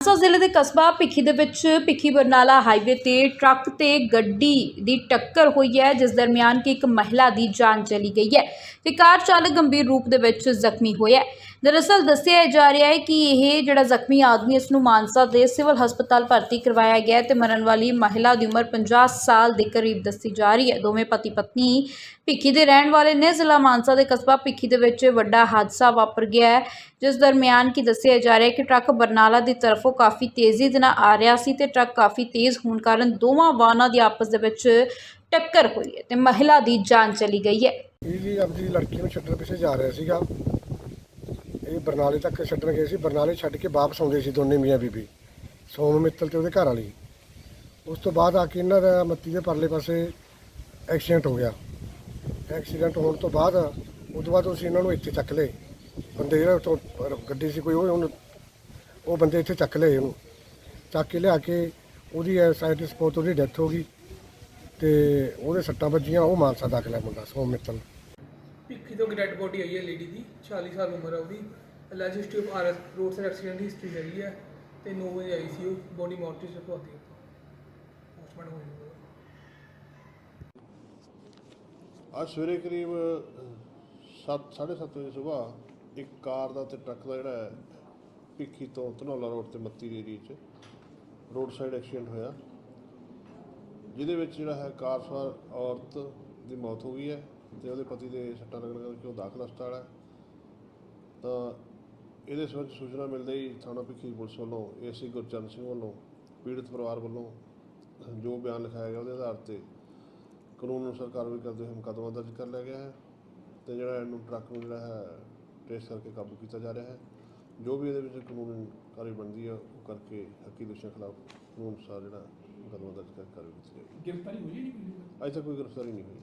ਮਾਨਸਾ ਜ਼ਿਲ੍ਹੇ ਦੇ ਕਸਬਾ ਭਿੱਖੀ ਦੇ ਵਿੱਚ ਭਿੱਖੀ ਬਰਨਾਲਾ ਹਾਈਵੇ ਤੇ ਟਰੱਕ ਤੇ ਗੱਡੀ ਦੀ ਟੱਕਰ ਹੋਈ ਹੈ, ਜਿਸ ਦਰਮਿਆਨ ਕਿ ਇੱਕ ਮਹਿਲਾ ਦੀ ਜਾਨ ਚਲੀ ਗਈ ਹੈ ਤੇ ਕਾਰ ਚਾਲਕ ਗੰਭੀਰ ਰੂਪ ਦੇ ਵਿੱਚ ਜ਼ਖਮੀ ਹੋਇਆ ਦਰਅਸਲ ਦੱਸਿਆ ਜਾ ਰਿਹਾ ਹੈ ਕਿ ਇਹ ਜਿਹੜਾ ਜ਼ਖਮੀ ਆਦਮੀ ਇਸ ਨੂੰ ਮਾਨਸਾ ਦੇ ਸਿਵਲ ਹਸਪਤਾਲ ਭਰਤੀ ਕਰਵਾਇਆ ਗਿਆ ਹੈ ਤੇ ਮਰਨ ਵਾਲੀ ਮਹਿਲਾ ਦੀ ਉਮਰ 50 ਸਾਲ ਦੇ ਕਰੀਬ ਦੱਸੀ ਜਾ ਰਹੀ ਹੈ। ਦੋਵੇਂ ਪਤੀ ਪਤਨੀ ਭਿੱਖੀ ਦੇ ਰਹਿਣ ਵਾਲੇ ਨੇ। ਜ਼ਿਲ੍ਹਾ ਮਾਨਸਾ ਦੇ ਕਸਬਾ ਭਿੱਖੀ ਦੇ ਵਿੱਚ ਵੱਡਾ ਹਾਦਸਾ ਵਾਪਰ ਗਿਆ ਹੈ, ਜਿਸ ਦਰਮਿਆਨ ਕੀ ਦੱਸਿਆ ਜਾ ਰਿਹਾ ਹੈ ਕਿ ਟਰੱਕ ਬਰਨਾਲਾ ਦੀ ਤਰਫੋਂ ਕਾਫੀ ਤੇਜ਼ੀ ਦੇ ਨਾਲ ਆ ਰਿਹਾ ਸੀ ਤੇ ਟਰੱਕ ਕਾਫੀ ਤੇਜ਼ ਹੋਣ ਕਾਰਨ ਦੋਵਾਂ ਵਾਹਨਾਂ ਦੀ ਆਪਸ ਦੇ ਵਿੱਚ ਟੱਕਰ ਹੋਈ ਹੈ ਤੇ ਮਹਿਲਾ ਦੀ ਜਾਨ ਚਲੀ ਗਈ ਹੈ। ਇਹ ਜੀ ਆਪਣੀ ਲੜਕੀ ਨੂੰ ਛੱਡਣ ਪਿੱਛੇ ਜਾ ਰਿਹਾ ਸੀਗਾ। ਇਹ ਬਰਨਾਲੇ ਤੱਕ ਛੱਡਣ ਗਏ ਸੀ। ਬਰਨਾਲੇ ਛੱਡ ਕੇ ਵਾਪਸ ਆਉਂਦੇ ਸੀ ਦੋਨੇ ਮੀਆਂ ਬੀਬੀ ਸੋਮ ਮਿੱਤਲ ਤੇ ਉਹਦੇ ਘਰ ਵਾਲੀ। ਉਸ ਤੋਂ ਬਾਅਦ ਆ ਕੇ ਇਹਨਾਂ ਦਾ ਮੱਤੀ ਦੇ ਪਰਲੇ ਪਾਸੇ ਐਕਸੀਡੈਂਟ ਹੋ ਗਿਆ। ਐਕਸੀਡੈਂਟ ਹੋਣ ਤੋਂ ਬਾਅਦ ਉਸ ਤੋਂ ਬਾਅਦ ਅਸੀਂ ਇਹਨਾਂ ਨੂੰ ਇੱਥੇ ਚੱਕ ਲਏ। ਬੰਦੇ ਜਿਹੜਾ ਉੱਥੋਂ ਗੱਡੀ ਸੀ ਕੋਈ, ਉਹ ਉਹਨੂੰ ਉਹ ਬੰਦੇ ਇੱਥੇ ਚੱਕ ਲਏ ਉਹਨੂੰ। ਚੱਕ ਕੇ ਲਿਆ ਕੇ ਉਹਦੀ ਸਾਈਡ ਸਪੋਰਟ ਉਹਦੀ ਡੈਥ ਹੋ ਗਈ ਤੇ ਉਹਦੇ ਸੱਟਾਂ ਵੱਜੀਆਂ, ਉਹ ਮਾਨਸਾ ਦਾਖਲ ਮੁੰਡਾ, ਸੋਮ ਮਿੱਤਲ। ਭਿੱਖੀ ਤੋਂ ਡੈਡ ਬੋਡੀ ਆਈ ਹੈ ਲੇਡੀ ਦੀ 40 ਸਾਲ ਉਮਰ ਹੈ ਉਹਦੀ। Alleged history RS road side accident history ਹੈਗੀ ਹੈ ਤੇ 9 ਵਜੇ ਆਈ ਸੀ ਉਹ ਬੋਡੀ ਮੋਰਚੀ ਰਖਵਾਤੀ ਪੋਸਟਮਾਰਟਮ ਹੋ ਜਾਊਗਾ ਅੱਜ ਸਵੇਰੇ ਕਰੀਬ 7 7:30 ਵਜੇ ਸਵੇਰ ਇੱਕ ਕਾਰ ਦਾ ਤੇ ਟਰੱਕ ਦਾ ਜਿਹੜਾ ਹੈ, ਭਿੱਖੀ ਤੋਂ ਧਨੌਲਾ ਰੋਡ ਤੇ ਮੱਤੀ ਦੇ ਏਰੀਏ 'ਚ ਰੋਡ ਸਾਈਡ ਐਕਸੀਡੈਂਟ ਹੋਇਆ। ਜਿਹਦੇ ਵਿੱਚ ਜਿਹੜਾ ਹੈ, ਕਾਰ ਸਵਾਰ ਔਰਤ ਦੀ ਮੌਤ ਹੋ ਗਈ ਹੈ। ਤੇ ਉਹਦੇ ਪਤੀ ਦੇ ਸੱਟਾਂ ਲੱਗਣ ਕਰਕੇ ਉਹ ਦਾਖਲ ਹਸਪਤਾਲ ਹੈ। ਤਾਂ ਇਹਦੇ ਸੰਬੰਧ ਸੂਚਨਾ ਮਿਲਦੇ ਹੀ ਥਾਣਾ ਭਿੱਖੀ ਪੁਲਿਸ ਵੱਲੋਂ ਏਸੀ ਗੁਰਚਰਨ ਸਿੰਘ ਵੱਲੋਂ ਪੀੜਤ ਪਰਿਵਾਰ ਵੱਲੋਂ ਜੋ ਬਿਆਨ ਲਿਖਾਇਆ ਗਿਆ ਉਹਦੇ ਆਧਾਰ ਤੇ ਕਾਨੂੰਨ ਅਨੁਸਾਰ ਕਾਰਵਾਈ ਕਰਦੇ ਹੋਏ ਮੁਕੱਦਮਾ ਦਰਜ ਕਰ ਲਿਆ ਗਿਆ ਹੈ ਤੇ ਜਿਹੜਾ ਇਹਨੂੰ ਟਰੱਕ ਨੂੰ ਜਿਹੜਾ ਹੈ ਟ੍ਰੇਸ ਕਰਕੇ ਕਾਬੂ ਕੀਤਾ ਜਾ ਰਿਹਾ ਹੈ। ਜੋ ਵੀ ਇਹਦੇ ਵਿੱਚ ਕਾਨੂੰਨ ਕਾਰਵਾਈ ਬਣਦੀ ਹੈ ਉਹ ਕਰਕੇ ਹੱਕੀ ਦੋਸ਼ੀਆਂ ਖਿਲਾਫ ਕਾਨੂੰਨ ਅਨੁਸਾਰ ਜਿਹੜਾ ਮੁਕੱਦਮਾ ਦਰਜ ਕਰਕੇ ਕਾਰਵਾਈ ਕੀਤੀ ਜਾਏਗੀ। ਗ੍ਰਿਫਤਾਰੀ ਹੋਈ ਹੈ ਜੀ ਅਜੇ ਤੱਕ ਕੋਈ ਗ੍ਰਿਫਤਾਰੀ ਨਹੀਂ ਹੋਈ।